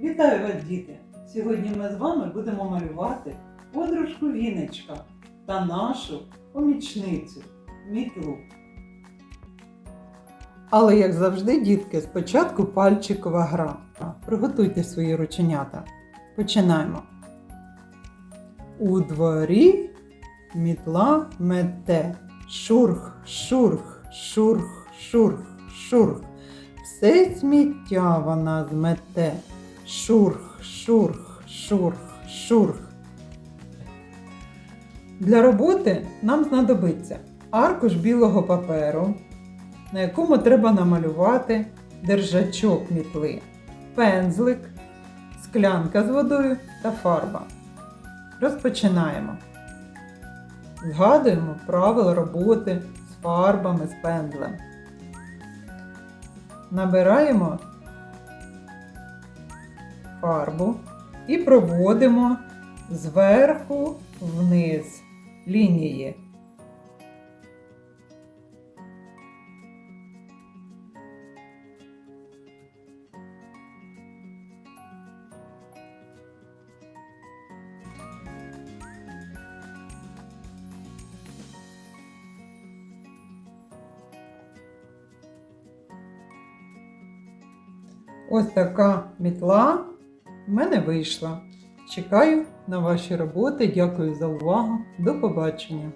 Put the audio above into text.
Вітаю вас, діти! Сьогодні ми з вами будемо малювати подружку Віночка та нашу помічницю мітлу. Але, як завжди, дітки, спочатку пальчикова гра. Приготуйте свої рученята. Починаємо. У дворі мітла мете. Шурх, шурх, шурх, шурх, шурх. Все сміття вона змете. Шурх, шурх, шурх, шурх. Для роботи нам знадобиться аркуш білого паперу, на якому треба намалювати держачок мітли, пензлик, склянка з водою та фарба. Розпочинаємо. Згадуємо правила роботи з фарбами, з пензлем. Набираємо фарбу і проводимо зверху вниз лінії. Ось така мітла в мене вийшло. Чекаю на ваші роботи. Дякую за увагу. До побачення!